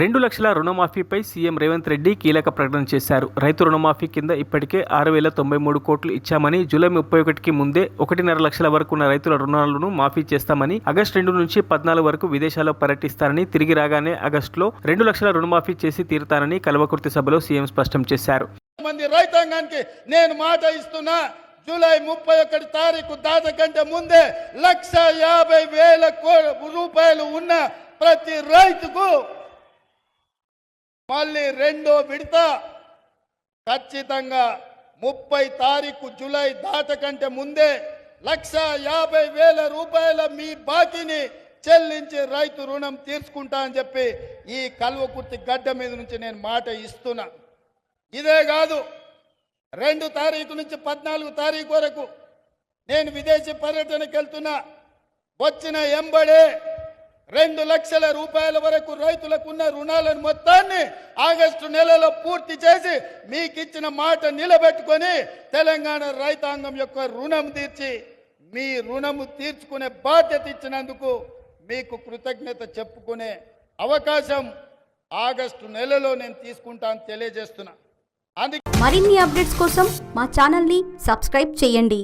రెండు లక్షల రుణమాఫీపై సీఎం రేవంత్ రెడ్డి కీలక ప్రకటన చేశారు. రైతు రుణమాఫీ కింద ఇప్పటికే ఆరు వేల తొంభై మూడు కోట్లు ఇచ్చామని జూలై ముప్పై ఒకటికి ముందే ఒకటిన్నర లక్షల వరకు ఉన్న రైతుల రుణాలను మాఫీ చేస్తామని ఆగస్టు రెండు నుంచి పద్నాలుగు వరకు విదేశాల్లో పర్యటిస్తారని తిరిగి రాగానే ఆగస్టులో రెండు లక్షల రుణమాఫీ చేసి తీరుతానని కల్వకుర్తి సభలో సీఎం స్పష్టం చేశారు. మంది రైతాంగానికి నేను మాట ఇస్తున్నా జూలై ముప్పై ఒకటి తారీఖు దాట ముందే లక్ష యాభై వేల రూపాయలు ఉన్న ప్రతి రైతుకు మళ్ళీ రెండో విడత. ఖచ్చితంగా ముప్పై తారీఖు జూలై దాటకంటే ముందే లక్ష యాభై వేల రూపాయల మీ బాకీని చెల్లించి రైతు రుణం తీర్చుకుంటా అని చెప్పి ఈ కల్వకుర్తి గడ్డ మీద నుంచి నేను మాట ఇస్తున్నా. ఇదే కాదు రెండు తారీఖు నుంచి పద్నాలుగు తారీఖు వరకు నేను విదేశీ పర్యటనకు వెళ్తున్నా. వచ్చిన ఎంబడే రెండు లక్షల రూపాయల వరకు రైతులకు ఉన్న రుణాలను మొత్తాన్ని ఆగస్టు నెలలో పూర్తి చేసి మీకు ఇచ్చిన మాట నిలబెట్టుకొని తెలంగాణ రైతాంగం యొక్క రుణం తీర్చి మీ రుణము తీర్చుకునే బాధ్యత ఇచ్చినందుకు మీకు కృతజ్ఞత చెప్పుకునే అవకాశం ఆగస్టు నెలలో నేను తీసుకుంటాను తెలియజేస్తున్నా. అందుకే మరిన్ని అప్డేట్స్ కోసం మా ఛానల్ని సబ్స్క్రైబ్ చేయండి.